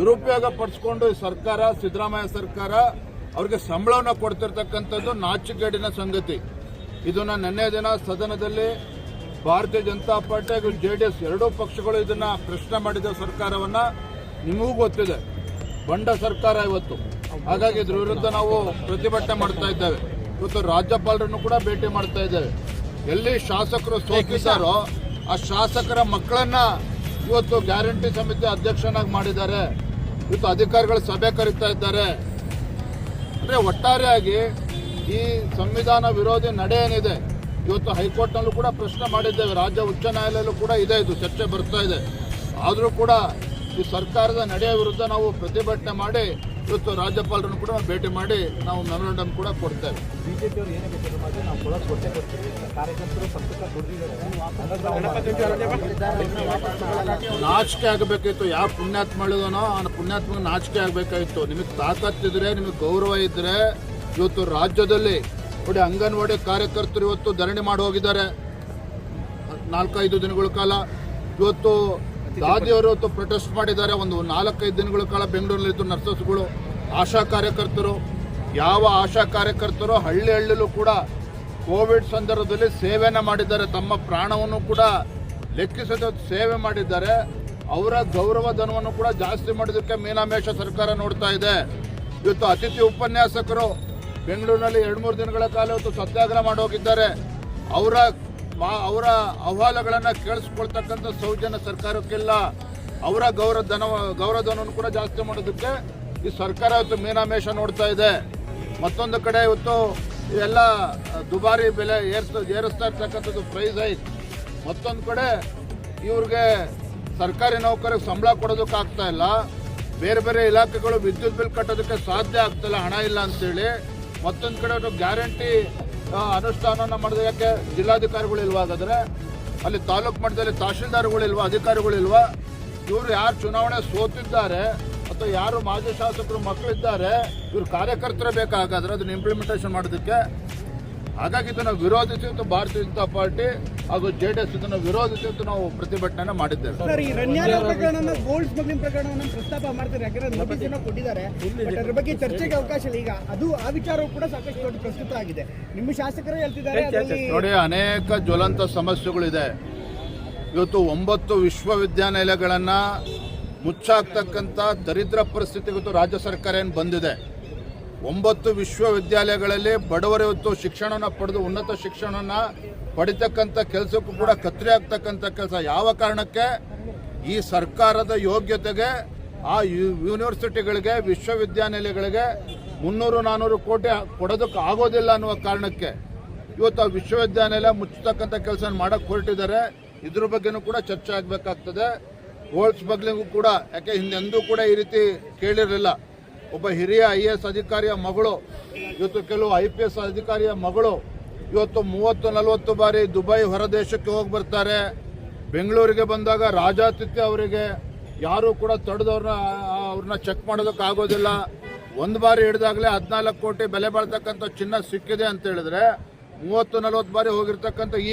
ದುರುಪಯೋಗ ಪಡಿಸ್ಕೊಂಡು ಸರ್ಕಾರ, ಸಿದ್ದರಾಮಯ್ಯ ಸರ್ಕಾರ ಅವ್ರಿಗೆ ಸಂಬಳವನ್ನು ಕೊಡ್ತಿರ್ತಕ್ಕಂಥದ್ದು ನಾಚಿಕೆಡಿನ ಸಂಗತಿ. ಇದನ್ನ ನಿನ್ನೆ ದಿನ ಸದನದಲ್ಲಿ ಭಾರತೀಯ ಜನತಾ ಪಾರ್ಟಿ ಹಾಗೂ ಜೆ ಡಿ ಎಸ್ ಎರಡೂ ಪಕ್ಷಗಳು ಇದನ್ನ ಪ್ರಶ್ನೆ ಮಾಡಿದ ಸರ್ಕಾರವನ್ನ ನಿಮಗೂ ಗೊತ್ತಿದೆ. ಬಂಡ ಸರ್ಕಾರ ಇವತ್ತು. ಹಾಗಾಗಿ ಇದ್ರ ವಿರುದ್ಧ ನಾವು ಪ್ರತಿಭಟನೆ ಮಾಡ್ತಾ ಇದ್ದೇವೆ. ಇವತ್ತು ರಾಜ್ಯಪಾಲರನ್ನು ಕೂಡ ಭೇಟಿ ಮಾಡ್ತಾ ಇದ್ದೇವೆ. ಎಲ್ಲಿ ಶಾಸಕರು ಸೋತಿದ್ದಾರೋ ಆ ಶಾಸಕರ ಮಕ್ಕಳನ್ನ ಇವತ್ತು ಗ್ಯಾರಂಟಿ ಸಮಿತಿ ಅಧ್ಯಕ್ಷನಾಗಿ ಮಾಡಿದ್ದಾರೆ. ಇವತ್ತು ಅಧಿಕಾರಿಗಳು ಸಭೆ ಕರೀತಾ ಇದ್ದಾರೆ. ಅಂದ್ರೆ ಒಟ್ಟಾರೆಯಾಗಿ ಈ ಸಂವಿಧಾನ ವಿರೋಧಿ ನಡೆ ಏನಿದೆ, ಇವತ್ತು ಹೈಕೋರ್ಟ್ನಲ್ಲೂ ಕೂಡ ಪ್ರಶ್ನೆ ಮಾಡಿದ್ದೇವೆ. ರಾಜ್ಯ ಉಚ್ಚ ನ್ಯಾಯಾಲಯಲ್ಲೂ ಕೂಡ ಇದೆ ಇದು, ಚರ್ಚೆ ಬರ್ತಾ ಇದೆ. ಆದರೂ ಕೂಡ ಈ ಸರ್ಕಾರದ ನಡೆಯ ವಿರುದ್ಧ ನಾವು ಪ್ರತಿಭಟನೆ ಮಾಡಿ ಇವತ್ತು ರಾಜ್ಯಪಾಲರನ್ನು ಕೂಡ ಭೇಟಿ ಮಾಡಿ ನಾವು ಮೆಮೊರಂಡಮ್ ಕೂಡ ಕೊಡ್ತೇವೆ. ಬಿಜೆಪಿ ಅವರು ಏನೇ ಬೇಕಾದ್ರೂ ಮಾಡಿ ನಾವು ಕೊಡೋದು ಕೊಟ್ಟೆ ಕೊಡ್ತೀವಿ. ಕಾರ್ಯಕರ್ತರು ಸಂಪರ್ಕ ದುಡ್ಡಿದ್ದಾರೆ ನಾಚಿಕೆ ಆಗಬೇಕಿತ್ತು ಯಾವ ಪುಣ್ಯಾತ್ಮ ಹೇಳಿದನೋ ಆ ಪುಣ್ಯಾತ್ಮ ನಾಚಿಕೆ ಆಗಬೇಕಾಗಿತ್ತು ನಿಮಗೆ ತಾಕತ್ತಿದ್ರೆ ನಿಮಗೆ ಗೌರವ ಇದ್ರೆ ಇವತ್ತು ರಾಜ್ಯದಲ್ಲಿ ನೋಡಿ ಅಂಗನವಾಡಿ ಕಾರ್ಯಕರ್ತರು ಇವತ್ತು ಧರಣಿ ಮಾಡಿ ಹೋಗಿದ್ದಾರೆ. ನಾಲ್ಕೈದು ದಿನಗಳ ಕಾಲ. ಇವತ್ತು ದಾದಿಯವರು ಇವತ್ತು ಪ್ರೊಟೆಸ್ಟ್ ಮಾಡಿದ್ದಾರೆ. ಒಂದು ನಾಲ್ಕೈದು ದಿನಗಳ ಕಾಲ ಬೆಂಗಳೂರಿನಲ್ಲಿದ್ದು ನರ್ಸಸ್ಗಳು, ಆಶಾ ಕಾರ್ಯಕರ್ತರು, ಯಾವ ಆಶಾ ಕಾರ್ಯಕರ್ತರು ಹಳ್ಳಿ ಹಳ್ಳಿಲೂ ಕೂಡ ಕೋವಿಡ್ ಸಂದರ್ಭದಲ್ಲಿ ಸೇವೆಯನ್ನು ಮಾಡಿದ್ದಾರೆ. ತಮ್ಮ ಪ್ರಾಣವನ್ನು ಕೂಡ ಲೆಕ್ಕಿಸದ ಸೇವೆ ಮಾಡಿದ್ದಾರೆ. ಅವರ ಗೌರವ ಧನವನ್ನು ಕೂಡ ಜಾಸ್ತಿ ಮಾಡೋದಕ್ಕೆ ಮೀನಾಮೇಷ ಸರ್ಕಾರ ನೋಡ್ತಾ ಇದೆ. ಇವತ್ತು ಅತಿಥಿ ಉಪನ್ಯಾಸಕರು ಬೆಂಗಳೂರಿನಲ್ಲಿ ಎರಡು ಮೂರು ದಿನಗಳ ಕಾಲ ಇವತ್ತು ಸತ್ಯಾಗ್ರಹ ಮಾಡೋಗಿದ್ದಾರೆ ಅವರ ಅವರ ಅಹವಾಲುಗಳನ್ನು ಕೇಳಿಸ್ಕೊಳ್ತಕ್ಕಂಥ ಸೌಜನ್ಯ ಸರ್ಕಾರಕ್ಕೆಲ್ಲ ಅವರ ಗೌರವ ಧನ ಗೌರವ ಧನವನ್ನು ಕೂಡ ಜಾಸ್ತಿ ಮಾಡೋದಕ್ಕೆ ಈ ಸರ್ಕಾರ ಇವತ್ತು ಮೀನಾಮೇಷ ನೋಡ್ತಾ ಇದೆ. ಮತ್ತೊಂದು ಕಡೆ ಇವತ್ತು ಎಲ್ಲ ದುಬಾರಿ ಬೆಲೆ ಏರ್ಸ್, ಏರಿಸ್ತಾ ಇರ್ತಕ್ಕಂಥದ್ದು ಪ್ರೈಸ್ ಹೈಕ್ ಮತ್ತೊಂದು ಕಡೆ ಇವ್ರಿಗೆ ಸರ್ಕಾರಿ ನೌಕರಿಗೆ ಸಂಬಳ ಕೊಡೋದಕ್ಕೆ ಆಗ್ತಾ ಇಲ್ಲ. ಬೇರೆ ಬೇರೆ ಇಲಾಖೆಗಳು ವಿದ್ಯುತ್ ಬಿಲ್ ಕಟ್ಟೋದಕ್ಕೆ ಸಾಧ್ಯ ಆಗ್ತಿಲ್ಲ ಹಣ ಇಲ್ಲ ಅಂತೇಳಿ. ಮತ್ತೊಂದು ಕಡೆ ಗ್ಯಾರಂಟಿ ಅನುಷ್ಠಾನನ ಯಾಕೆ ಜಿಲ್ಲಾಧಿಕಾರಿಗಳು ಇಲ್ವಾ ಹಾಗಾದ್ರೆ? ಅಲ್ಲಿ ತಾಲೂಕು ಮಟ್ಟದಲ್ಲಿ ತಹಶೀಲ್ದಾರ್ಗಳು ಇಲ್ವಾ, ಅಧಿಕಾರಿಗಳು ಇಲ್ವಾ? ಇವರು ಯಾರು ಚುನಾವಣೆ ಸೋತಿದ್ದಾರೆ ಅಥವಾ ಯಾರು ಮಾಜಿ ಶಾಸಕರು ಮಕ್ಕಳಿದ್ದಾರೆ, ಇವ್ರು ಕಾರ್ಯಕರ್ತರೇ ಬೇಕಾಗಾದ್ರೆ ಅದನ್ನ ಇಂಪ್ಲಿಮೆಂಟೇಷನ್ ಮಾಡೋದಕ್ಕೆ? ಹಾಗಾಗಿ ಇದನ್ನು ವಿರೋಧಿಸಿ ಭಾರತೀಯ ಜನತಾ ಪಾರ್ಟಿ ಹಾಗೂ ಜೆ ಡಿ ಎಸ್ ಇದನ್ನು ವಿರೋಧಿಸಿ ನಾವು ಪ್ರತಿಭಟನೆ ಮಾಡಿದ್ದೇವೆ. ಸರ್ ಈ ರಣ್ಯಾರ ಪ್ರಕರಣ ಗೋಲ್ಡ್ ಸ್ಮಗ್ಲಿಂಗ್ ಪ್ರಕರಣವನ್ನು ಪ್ರಸ್ತಾಪ ಮಾಡ್ತಾರೆ. ಯಾಕಂದ್ರೆ ನೋಟಿಸ್ ಕೊಟ್ಟಿದ್ದಾರೆ. ಅದ್ರ ಬಗ್ಗೆ ಚರ್ಚೆಗೆ ಅವಕಾಶ ಇಲ್ಲ. ಈಗ ಅದು ಆ ವಿಚಾರವು ಕೂಡ ಸಾಕಷ್ಟು ದೊಡ್ಡ ಪ್ರಸ್ತುತ ಆಗಿದೆ. ನಿಮ್ಮ ಶಾಸಕರೇ ಹೇಳ್ತಿದ್ದಾರೆ ನೋಡಿ ಅನೇಕ ಜ್ವಲಂತ ಸಮಸ್ಯೆಗಳಿದೆ. ಇವತ್ತು ಒಂಬತ್ತು ವಿಶ್ವವಿದ್ಯಾನಿಲಯಗಳನ್ನ ಮುಚ್ಚಾಕ್ತಕ್ಕಂಥ ದರಿದ್ರ ಪರಿಸ್ಥಿತಿ ಇವತ್ತು ರಾಜ್ಯ ಸರ್ಕಾರ ಏನು ಬಂದಿದೆ? ಒಂಬತ್ತು ವಿಶ್ವವಿದ್ಯಾಲಯಗಳಲ್ಲಿ ಬಡವರ ಇವತ್ತು ಶಿಕ್ಷಣವನ್ನು ಪಡೆದು ಉನ್ನತ ಶಿಕ್ಷಣವನ್ನು ಪಡಿತಕ್ಕಂಥ ಕೆಲಸಕ್ಕೂ ಕೂಡ ಕತ್ತರಿ ಆಗ್ತಕ್ಕಂಥ ಕೆಲಸ. ಯಾವ ಕಾರಣಕ್ಕೆ? ಈ ಸರ್ಕಾರದ ಯೋಗ್ಯತೆಗೆ, ಆ ಯೂನಿವರ್ಸಿಟಿಗಳಿಗೆ, ವಿಶ್ವವಿದ್ಯಾನಿಲಯಗಳಿಗೆ ಮುನ್ನೂರು ನಾನ್ನೂರು ಕೋಟಿ ಕೊಡೋದಕ್ಕೆ ಆಗೋದಿಲ್ಲ ಅನ್ನುವ ಕಾರಣಕ್ಕೆ ಇವತ್ತು ಆ ವಿಶ್ವವಿದ್ಯಾನಿಲಯ ಮುಚ್ಚತಕ್ಕಂಥ ಕೆಲಸ ಮಾಡಕ್ಕೆ ಹೊರಟಿದ್ದಾರೆ. ಇದ್ರ ಬಗ್ಗೆನೂ ಕೂಡ ಚರ್ಚೆ ಆಗಬೇಕಾಗ್ತದೆ. ಗೋಲ್ಡ್ ಸ್ಮಗ್ಲಿಂಗು ಕೂಡ, ಯಾಕೆ ಹಿಂದೆಂದೂ ಕೂಡ ಈ ರೀತಿ ಕೇಳಿರಲಿಲ್ಲ. ಒಬ್ಬ ಹಿರಿಯ ಐ ಎ ಎಸ್ ಅಧಿಕಾರಿಯ ಮಗಳು, ಇವತ್ತು ಕೆಲವು ಐ ಪಿ ಎಸ್ ಅಧಿಕಾರಿಯ ಮಗಳು ಇವತ್ತು ಮೂವತ್ತು ನಲವತ್ತು ಬಾರಿ ದುಬೈ ಹೊರದೇಶಕ್ಕೆ ಹೋಗಿ ಬರ್ತಾರೆ. ಬೆಂಗಳೂರಿಗೆ ಬಂದಾಗ ರಾಜಾತಿಥ್ಯ ಅವರಿಗೆ ಯಾರೂ ಕೂಡ ತಡೆದವ್ರನ್ನ, ಅವ್ರನ್ನ ಚೆಕ್ ಮಾಡೋದಕ್ಕೆ ಆಗೋದಿಲ್ಲ. ಒಂದು ಬಾರಿ ಹಿಡಿದಾಗಲೇ ಹದಿನಾಲ್ಕು ಕೋಟಿ ಬೆಲೆ ಬಾಳ್ತಕ್ಕಂಥ ಚಿನ್ನ ಸಿಕ್ಕಿದೆ ಅಂತ ಹೇಳಿದ್ರೆ ಮೂವತ್ತು ನಲವತ್ತು ಬಾರಿ ಹೋಗಿರ್ತಕ್ಕಂಥ ಈ